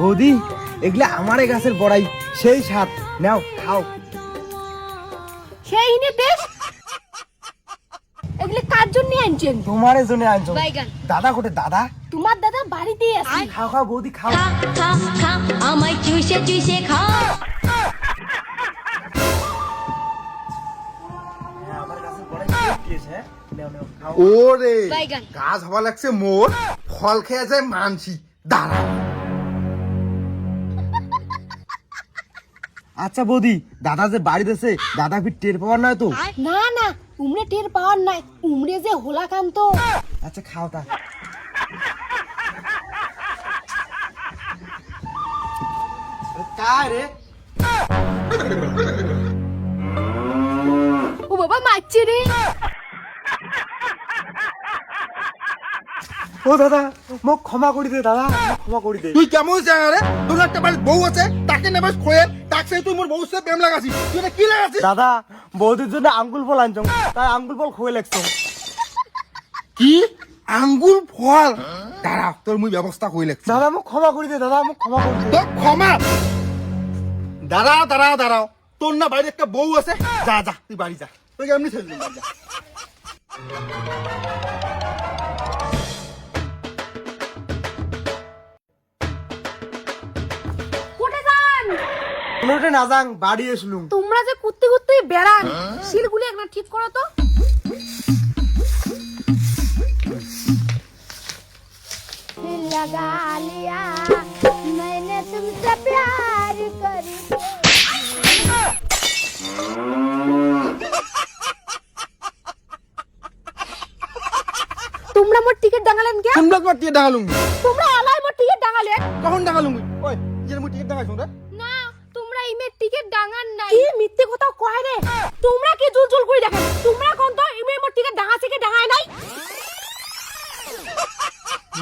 বৌদি এগুলা আমারে গাছের বড়াই সেই স্বাদ। নাও খাও। সেই ইনে দেশ এগুলি কার জন্য আনছেন তোমারে জন্য আনছো। বাইগান। দাদা কোটে দাদা? তোমার দাদা বাড়িতেই আছে। খাও খাও বৌদি খাও। খা খা খা আমায় চুষে চুষে হ্যাঁ, হ্যাঁ? নাও, নাও, খাও। ওরে গাছ হওয়া লাগছে মোর ফল খেয়ে যায় মানসি দাঁড়া। আচ্ছা বৌদি দাদা যে বাড়িতে আছে দাদা ফির টের পাওয়ার নয় তো? না না উমরে টের পাওয়ার নাই উমরে যে হোলাকান্ত। আচ্ছা খাও তা। ও বাবা মারছে রে। ও দাদা মোক ক্ষমা করি দে দাদা ক্ষমা করি দে। তুই কেমন জানা রে? তোর একটা বাড়ির বউ আছে তাকে নেবে খোয়েন তাকে তুই মোর বউ প্রেম লাগাছিস। তুই কি লাগাছিস? দাদা বৌদির জন্য আঙ্গুল ফল আনছো। তাই আঙ্গুল ফল খুয়ে লাগছো। কি? আঙ্গুর ফল? দাঁড়া তোর মুই ব্যবস্থা কই লাগছি। দাদা মোক ক্ষমা করি দে দাদা মোক ক্ষমা করি দে। তোর ক্ষমা? দাঁড়াও দাঁড়াও দাঁড়াও। তোর না বাইরে একটা বউ আছে। যা যা তুই বাড়ি যা। তোকে এমনি ছেড়ে দিলাম, যা। কোনোটা না যাং বাড়ি এসলুম তোমরা যে কুত্তে কুত্তে বেড়ান শিলগুলি একবার ঠিক করো তো लगा लिया मैंने तुमसे प्यार कर তোমরা মোর টিকিট ডাঙালেন কে কোন ব্লক মারতে ডাঙালুম তোমরা আলাই মোর টিকিট ডাঙালেন কখন ডাঙালুম ওই যে মুই টিকিট ডাঙাইছ রে না ইমের টিকিট ডাঙান নাই। কি মিথ্যে কথা কয় রে? তোমরা কি জুল জুল করে দেখেন তোমরা কোন তো ইমের মোর টিকিট ডাঙা থেকে ডাঙায় নাই?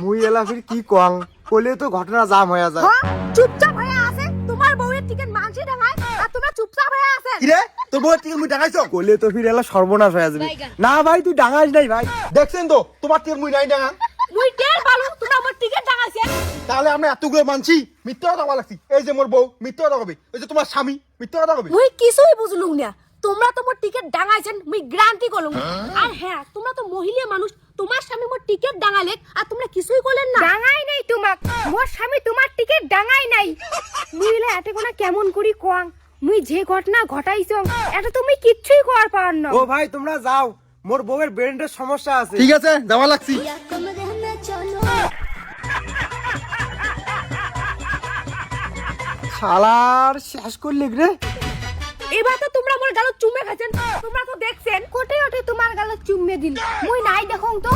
মুই এলা ফির কি কং? কলে তো ঘটনা জাম হয়ে যায়। হ্যাঁ? চুপচাপ হয়ে আছে? তোমার বউয়ের টিকিট মানছি ডাঙায় আর তোমরা চুপচাপ হয়ে আছেন কি রে? তোর বউ টিকিট মুই ডাঙাইছ? কলে তো ফির এলা সর্বনাশ হয়ে যাবে। না ভাই তুই ডাঙাস নাই ভাই। দেখছেন তো তোমার টিকিট মুই নাই ডাঙা। মুই টের তাহলে আমরা এতগুলো মানছি মিথ্যা কথা লাগছি। এই যে মোর বউ মিথ্যা কথা কবে। ওই যে তোমার স্বামী মিথ্যা কথা কবে। মুই কিছুই বুঝলুম না। তোমরা তো মোর টিকিট ডাঙাইছেন মুই গ্যারান্টি করলুম। আর হ্যাঁ তোমরা তো মহিলা মানুষ তোমার স্বামী মোর টিকিট ডাঙালে আর তোমরা কিছুই করলেন না। ডাঙাই নাই তোমাক। মোর স্বামী তোমার টিকিট ডাঙাই নাই। মুই এলা এতে কোনা কেমন করি কোয়াং? মুই যে ঘটনা ঘটাইছ এটা তুমি কিচ্ছুই করার পার না। ও ভাই তোমরা যাও। মোর বউয়ের ব্রেনের সমস্যা আছে। ঠিক আছে যাওয়া লাগছি। শালার শেষ করলি রে। এবার তো তোমরা আমার গালো চুমে খাচ্ছেন তোমরা তো দেখছেন। কোটে ওঠে তোমার গালো চুমে দিল। মুই নাই দেখং তো।